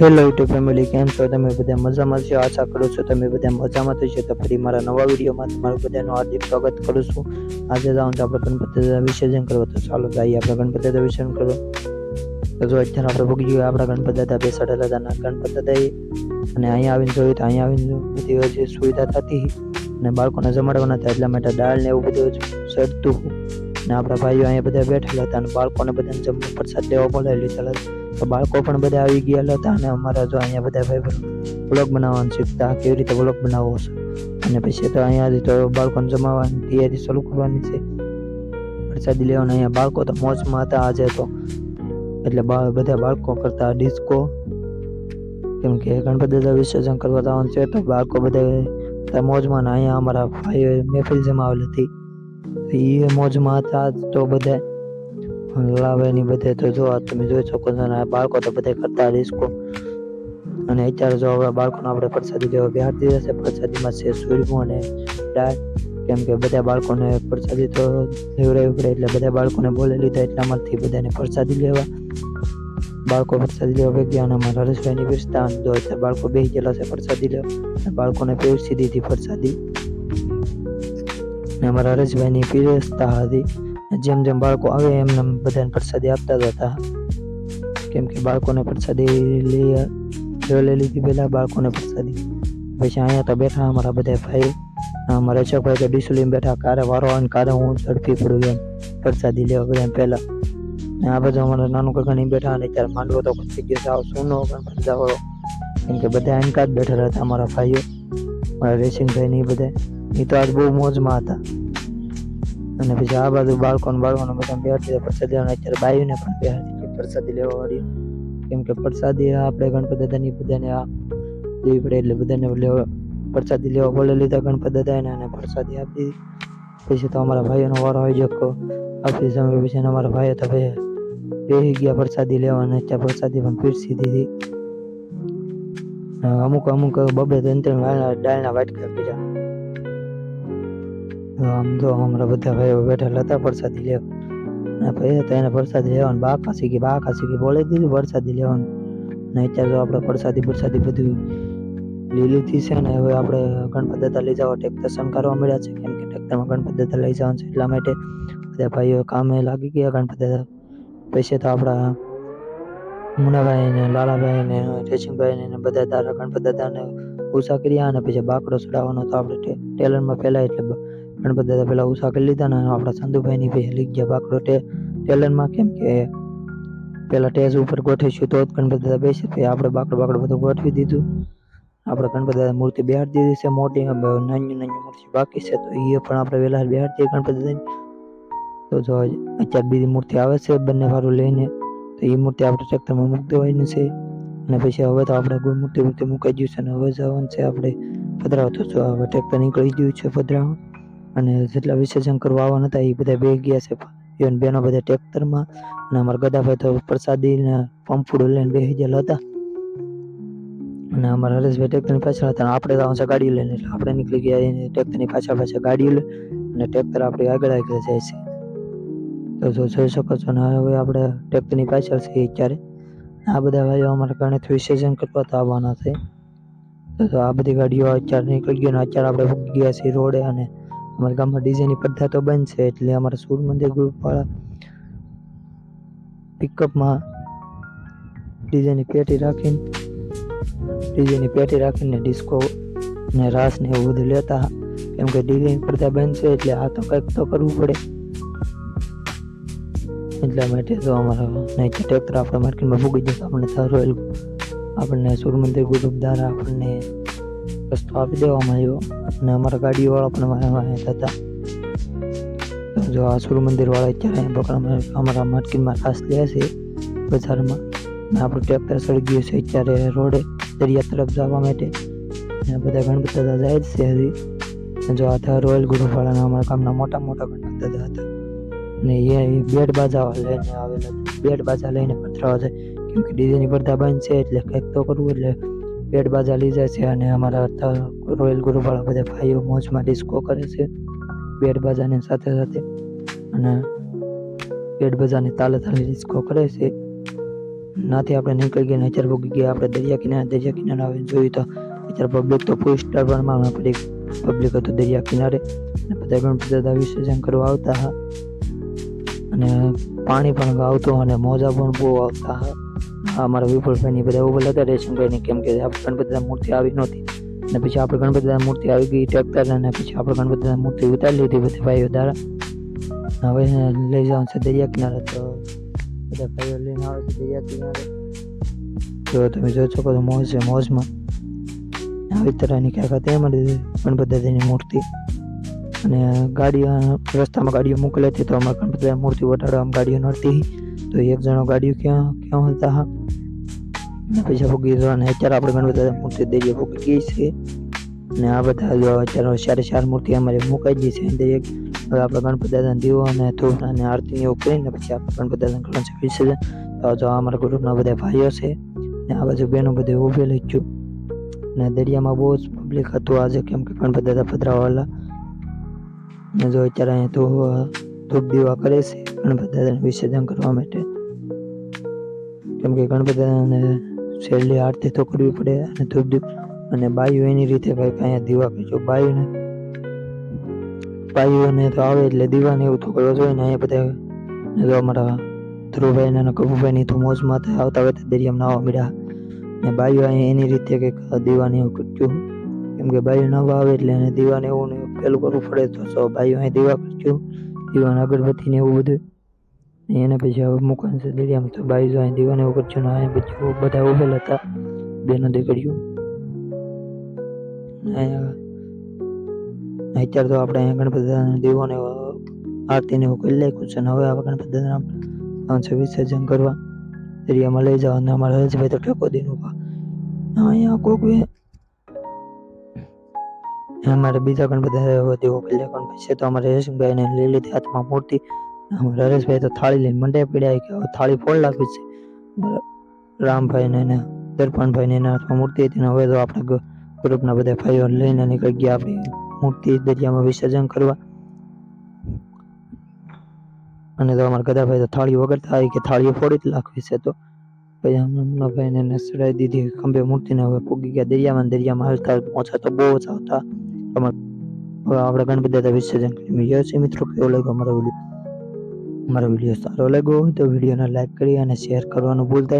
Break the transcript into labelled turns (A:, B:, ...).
A: Hello YouTube family કેમ છો? તમે બધા મજામાં છો? આશા કરું છું તમે બધા મજામાં થશો તો ફરી મારા નવા વિડીયોમાં તમારું બધાનું હાર્દિક સ્વાગત કરું છું. આજે જાઉં તો આપણે ગણપતિ વિસર્જન કરવો તો ચાલો જઈએ આપણે ગણપતિ દાદા વિસર્જન કરો તો જો અત્યારે આપણે ભૂગી ગયા આપણા ગણપતિ દાદા બેસાડેલા હતા અને ગણપતિ દાદા અને અહીંયા આવીને જોયું તો અહીંયા આવીને બધી જે સુવિધા થતી અને બાળકોને જમાડવાના હતા. એટલા માટે દાળ ને એવું બધું ચડતું ને આપણા ભાઈઓ અહીંયા બધા બેઠેલા હતા અને બાળકોને બધાને જમવા પ્રસાદ લેવા બોલાવી લીધેલા હતા. તો બાળકો પણ બધા આવી ગયેલા હતા અને અમારા જો અહીંયા બધા ભાઈ વ્લોગ બનાવવાનું શીખતા કેવી રીતે વ્લોગ બનાવવો છે. અને પછી તો અહીંયાથી તો બાળકોને જમાવવાની તૈયારી શરૂ કરવાની છે. પ્રસાદી લેવાના અહીંયા બાળકો તો મોજમાં હતા આજે તો. એટલે બધા બાળકો કરતા ડિસ્કો કેમ કે ગણપતિ દાદા વિસર્જન કરવા જવાનું છે તો બાળકો બધા બધા મોજમાં ને અહીંયા અમારા ભાઈઓ મહેફિલ જમાવેલી હતી. એ મોજમાં હતા તો બધા લાવેની બધે તો જો તમે જોઈ શકો છો અને બાળકો તો બધે કરતા ડિસ્કો અને અત્યારે જો હવે બાળકોને આપણે પ્રસાદી લેવા બિહાર દીધા પ્રસાદીમાં છે સૂરમું અને દાળ. કેમ કે બધા બાળકોને પ્રસાદી તો લેવડાવી પડે એટલે બધા બાળકોને બોલે લીધા એટલા એટલામાંથી બધાને પ્રસાદી લેવા. બાળકો પ્રસાદી લેવા બે અને અમારા રસભાઈની વિરસતા જો અત્યારે બાળકો બેસી ગયેલા છે પ્રસાદી લેવા બાળકોને પીરસી દીધી પ્રસાદી. ને અમારા હરેશભાઈની પીરસતા હતી. જેમ જેમ બાળકો આવે એમ એમ બધાને પ્રસાદી આપતા જ હતા કેમ કે બાળકોને પ્રસાદી લઈ લઈ લીધી પહેલાં બાળકોને પ્રસાદી પછી અહીંયા તો બેઠા અમારા બધા ભાઈ અમારા અશોકભાઈ તો ડીસુલીમ બેઠા કારે વારો આવે ને કારે હું ઝડપી પડું એમ પ્રસાદી લેવા બધા પહેલાં ને આ બાજુ અમારા નાનું કાકાની બેઠા અને ત્યારે માંડવો તો થઈ ગયો સાવ સૂનો ગણપતિ દાવાળો કેમ કે બધા એનકા જ બેઠેલા હતા અમારા ભાઈઓ મારા રેસિંગભાઈ ને એ બધા એ તો આજ બહુ મોજમાં હતા અને પછી આ બાજુ બાળકોને બાળકોને બધા બેઠી દીધા પ્રસાદી લેવાના. અત્યારે બાયુને પણ બેહાડી દીધી પ્રસાદી લેવા વાળી કેમ કે પ્રસાદી આપણે ગણપતિ દાદાની બધાને આ દેવી પડે એટલે બધાને પ્રસાદી લેવા બોલે લીધા ગણપતિ દાદાને અને પ્રસાદી આપી પછી તો અમારા ભાઈઓનો વારો આવી જકો આપી સમય પછી અમારા ભાઈઓ તો ભાઈ બેસી ગયા પ્રસાદી લેવા અને ત્યાં પ્રસાદી પણ પીરસી દીધી. અમુક અમુક બબે ત્રણ ત્રણ દાળના વાટકા પીધા. આમ તો હમણાં બધા ભાઈઓ બેઠેલા હતા પ્રસાદી લેવા. અને ભાઈ હતા એને પ્રસાદી લેવાનું બાકા શીખી બાકા શીખી બોલે દીધું પ્રસાદી લેવાનું. ને અત્યારે તો આપણે પ્રસાદી પ્રસાદી બધું લઈ લીધી છે ને હવે આપણે ગણપત દાદા લઈ જવા ટેક્ટર શણગારવા મળ્યા છે. કેમ કે ટેક્ટરમાં ગણપત દાદા લઈ જવાનું છે એટલા માટે બધા ભાઈઓ કામે લાગી ગયા ગણપત દાદા. પૈસે તો આપણા મુનાભાઈ ને લાલાભાઈ ને રેશિંગભાઈ ને બધા તારા ગણપતિ દાદાને ઉષા કર્યા અને પછી બાકડો ચડાવવાનો તો આપણે ટેલરમાં પહેલા એટલે ગણપતિ દાદા પહેલા ઉષા કરી લીધા ને આપણા સંધુભાઈની પછી લઈ ગયા બાકડો ટે ટેલરમાં કેમ કે પહેલા ટેજ ઉપર ગોઠવીશું તો જ ગણપતિ દાદા બેસે પછી આપણે બાકડો બાકડો બધું ગોઠવી દીધું આપણે ગણપતિ દાદા મૂર્તિ બેહાડી દીધી છે મોટી હવે નાની નાની મૂર્તિ બાકી છે તો એ પણ આપણે વહેલા બેહાડી દઈએ ગણપતિ દાદાની તો જો અત્યારે બીજી મૂર્તિ આવે છે બંને વારું લઈને તો એ મૂર્તિ આપણે ટ્રેક્ટરમાં મૂકી દેવાની છે અને પછી હવે તો આપણે કોઈ મૂર્તિ મૂર્તિ મુકાઈ ગયું છે અને હવે જવાનું છે આપણે પધરાવ તો જો હવે ટ્રેક્ટર નીકળી ગયું છે પધરાવ અને જેટલા વિસર્જન કરવા આવવાના હતા એ બધા બે ગયા છે બેન બેનો બધા ટ્રેક્ટરમાં અને અમારા ગદાભાઈ તો પ્રસાદી ને પંપુડું લઈને બેસી ગયેલા હતા અને અમારા હરેશભાઈ ટ્રેક્ટરની પાછળ હતા અને આપણે જવાનું છે ગાડી લઈને એટલે આપણે નીકળી ગયા એને ટ્રેક્ટરની પાછળ પાછળ ગાડી લઈ અને ટ્રેક્ટર આપણી આગળ આગળ જાય છે તો જો જોઈ શકો છો ને હવે આપણે ટ્રેક્ટરની પાછળ છે અત્યારે આ બધા ભાઈઓ અમારા ગણેશ વિસર્જન કરવા તો આવવાના છે તો જો આ બધી ગાડીઓ અત્યારે નીકળી ગઈ અને અત્યારે આપણે ભૂગી ગયા છીએ રોડે અને અમારા ગામમાં ડીજેની સ્પર્ધા તો બંધ છે એટલે અમારા સૂર મંદિર ગ્રુપવાળા પિકઅપમાં ડીજેની પેટી રાખીને ડીજેની પેટી રાખીને ડિસ્કો ને રાસ ને એવું બધું લેતા કેમ કે ડીજેની સ્પર્ધા બંધ છે એટલે આ તો કંઈક તો કરવું પડે એટલા માટે તો અમારા નહીં તો ટ્રેક્ટર આપણે માર્કેટમાં ભૂગી જશે આપણને સારું એવું આપણને સૂર્યમંદિર ગ્રુપ દ્વારા આપણને રસ્તો આપી દેવામાં આવ્યો અને અમારા ગાડીવાળા પણ વાંહે વાંહે હતા તો જો આ સૂર્યમંદિર વાળા અત્યારે અહીં બકરામાં અમારા માર્કેટમાં ખાસ લે છે બજારમાં ને આપણું ટ્રેક્ટર સડી ગયું છે અત્યારે રોડે દરિયા તરફ જવા માટે અને બધા ગણપતિ દાદા જાય જ છે હજી અને જો આ હતા રોયલ ગ્રુપવાળાના અમારા ગામના મોટા મોટા ગણપતિ દાદા હતા ને એ બેડ બાજા લઈને આવેલા બેડ બાજા લઈને પથરાવા જાય કેમ કે ડીજેની પડદા બંધ છે એટલે કંઈક તો કરવું એટલે બેડ બાજા લઈ જાય છે અને અમારા હતા રોયલ ગ્રુપવાળા બધા ભાઈઓ મોજમાં ડિસ્કો કરે છે. બેડ બાજાની સાથે સાથે અને બેટ બાજાની તાલે તાલે ડિસ્કો કરે છે. નાથી આપણે નીકળી ગયા નેચર અત્યારે ભોગી ગયા. આપણે દરિયા કિનારે દરિયા કિનારે આવી જોયું તો અત્યારે પબ્લિક તો ફૂલ સ્ટાર પ્રમાણમાં પબ્લિક પબ્લિક હતું દરિયા કિનારે. અને બધા ગણપતિ દાદા વિસર્જન કરવા આવતા અને પાણી પણ આવતું અને મોજા પણ બહુ આવતા અમારા વિપુલભાઈની બધા ઊભા હતા, રેશમભાઈની કેમ કે આપણે ગણપતિદાન મૂર્તિ આવી નહોતી. અને પછી આપણે ગણપતિદાન મૂર્તિ આવી ગઈ ટ્રેક્ટર અને પછી આપણે ગણપતિદાન મૂર્તિ ઉતારી લીધી બધી ભાઈઓ દ્વારા. હવે લઈ જવાનું છે દરિયા કિનારે તો બધા ભાઈઓ લઈને આવે છે દરિયા કિનારે. તો તમે જોઈ શકો તો મોજ છે મોજમાં. આવી તરહની ક્યાંક હતી અમારી ગણપતિ દાદાની મૂર્તિ. અને ગાડી રસ્તામાં ગાડીઓ મોકલે હતી તો અમારે ગણપતિ મૂર્તિ વટાડવા આમ ગાડીઓ નડતી. તો એક જણો ગાડીઓ ક્યાં ક્યાં હતા? હા અને પછી ભોગી દો અને અત્યારે આપણે ગણપતિ દાદા મૂર્તિ દરિયા ભોગી ગઈ છે અને આ બધા જો અત્યારે ચારે ચાર મૂર્તિ અમારી મુકાઈ ગઈ છે દરિયા હવે આપણે ગણપતિ દાદાને દીવો અને ધૂપ અને આરતી એવું કરીને પછી આપણે ગણપતિ દાદાને કરવાનું છે વિસર્જન તો જો અમારા ગ્રુપના બધા ભાઈઓ છે ને આ બાજુ બેનો બધે ઊભેલી જ છું ને દરિયામાં બહુ જ પબ્લિક હતું આજે કેમ કે ગણપતિ દાદા પધરાવાલા ને જો અત્યારે અહીંયા તો ધૂપ દીવા કરે છે ગણપતિ દાદાને વિસર્જન કરવા માટે કેમ કે ગણપતિ દાદાને છેલ્લી આરતી તો કરવી પડે અને ધૂપ અને બાયું એની રીતે ભાઈ અહીંયા દીવા કરજો બાયુને બાયુને તો આવે એટલે દીવાને એવું તો કરવો જોઈએ ને અહીંયા બધા જો અમારા ધ્રુવભાઈ અને કપુભાઈની તો મોજમાં આવતા વખતે દરિયામાં નાવા મળ્યા ને બાયુ અહીંયા એની રીતે કંઈક દીવાને એવું કરજો કેમ કે બાયુ નવા આવે એટલે એને દીવાને એવું ને પેલું કરવું પડે તો સૌ બાઈઓ અહીં દીવા કરજો દીવાને અગરબત્તી ને એવું બધું. એને પછી હવે મૂકવાનું છે દરિયામાં તો બાઈ જાય દીવાને ઉપર કરજો ને અહીંયા પછી બધા ઉભેલા હતા. બેનો દીકરીઓ. અત્યારે તો આપણે અહીંયા ગણપતિ દીવોને આરતીને એવું કરી નાખ્યું છે હવે આપણે ગણપતિ છે વિસર્જન કરવા દરિયામાં લઈ જવા અને અમારા હજભાઈ તો ઠેકો દઈને ઊભા અહીંયા કોક અમારે બીજા ગણપતિ દેવો નાખવાનો પછી તો અમારે હરેશભાઈને લઈ લીધી હાથમાં મૂર્તિ. અમારા હરેશભાઈ તો થાળી લઈને મંડે પીડ્યા કે હવે થાળી ફોડ લાગી છે અમારા રામભાઈને ને દર્પણભાઈને એના હાથમાં મૂર્તિ હતી ને હવે તો આપણે ગ- ગ્રુપના બધા ભાઈઓ લઈને નીકળી ગયા આપણી મૂર્તિ દરિયામાં વિસર્જન કરવા અને તો અમારા ગદાભાઈ તો થાળી વગર થાય કે થાળીઓ ફોડી જ નાખવી છે તો પછી હમણાં ભાઈને એને ચડાવી દીધી ખંભે મૂર્તિને હવે પૂગી ગયા દરિયામાં ને દરિયામાં હાલતા મોજા તો બહુ જ આવતા અમાર હવે આપણે ગણપતિ દાદા વિસર્જન કરી યસ છે મિત્રો કેવો લાગ્યો અમારો વિડીયો અમારો વીડિયો સારો લાગ્યો હોય તો વિડીયોને લાઈક કરી અને શેર કરવાનું ભૂલતા